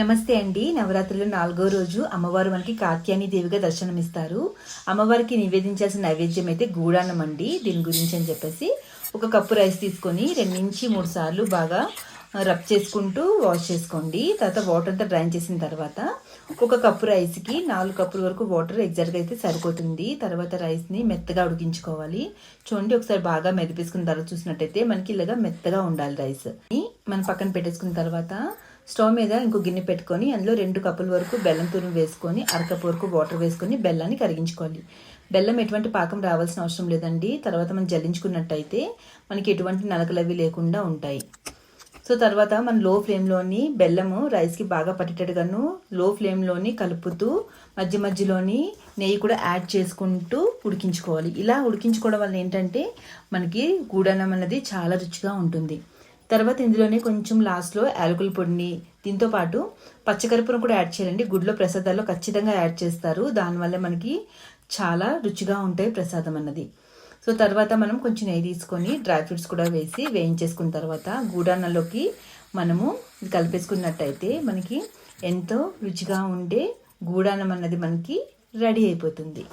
నమస్తే అండి. నవరాత్రులు నాలుగో రోజు అమ్మవారు మనకి కాత్యాని దేవిగా దర్శనమిస్తారు. అమ్మవారికి నివేదించాల్సిన నైవేద్యం అయితే గూడాన్నం అండి. దీని గురించి అని చెప్పేసి ఒక కప్పు రైస్ తీసుకొని రెండు నుంచి మూడు సార్లు బాగా రబ్ చేసుకుంటూ వాష్ చేసుకోండి. తర్వాత వాటర్ అంతా డ్రైన్ చేసిన తర్వాత ఒక కప్పు రైస్కి నాలుగు కప్పుల వరకు వాటర్ ఎగ్జాక్ట్గా అయితే సరిపోతుంది. తర్వాత రైస్ని మెత్తగా ఉడికించుకోవాలి. చూడండి ఒకసారి బాగా మెదిపేసుకున్న తర్వాత చూసినట్టయితే మనకి ఇలాగా మెత్తగా ఉండాలి రైస్. మనం పక్కన పెట్టేసుకున్న తర్వాత స్టవ్ మీద ఇంకో గిన్నె పెట్టుకొని అందులో రెండు కప్పుల వరకు బెల్లం తురుము వేసుకొని అరకప్పు వరకు వాటర్ వేసుకొని బెల్లాన్ని కరిగించుకోవాలి. బెల్లం ఎటువంటి పాకం రావాల్సిన అవసరం లేదండి. తర్వాత మనం జల్లించుకున్నట్టయితే మనకి ఎటువంటి నలకలు అవి లేకుండా ఉంటాయి. సో తర్వాత మనం లో ఫ్లేమ్లోని బెల్లము రైస్కి బాగా పట్టేటట్టుగాను లో ఫ్లేమ్లోని కలుపుతూ మధ్య మధ్యలోని నెయ్యి కూడా యాడ్ చేసుకుంటూ ఉడికించుకోవాలి. ఇలా ఉడికించుకోవడం వల్ల ఏంటంటే మనకి గూడన్నం అన్నది చాలా రుచిగా ఉంటుంది. తర్వాత ఇందులోనే కొంచెం లాస్ట్లో యాలకుల పొడిని దీంతో పాటు పచ్చకర్పూరం కూడా యాడ్ చేయాలండి. గుడిలో ప్రసాదాల్లో ఖచ్చితంగా యాడ్ చేస్తారు. దానివల్ల మనకి చాలా రుచిగా ఉంటాయి ప్రసాదం అన్నది. సో తర్వాత మనం కొంచెం నెయ్యి తీసుకొని డ్రై ఫ్రూట్స్ కూడా వేసి వేయించేసుకున్న తర్వాత గూడాన్నలోకి మనము కలిపేసుకున్నట్టయితే మనకి ఎంతో రుచిగా ఉండే గూడానం అన్నది మనకి రెడీ అయిపోతుంది.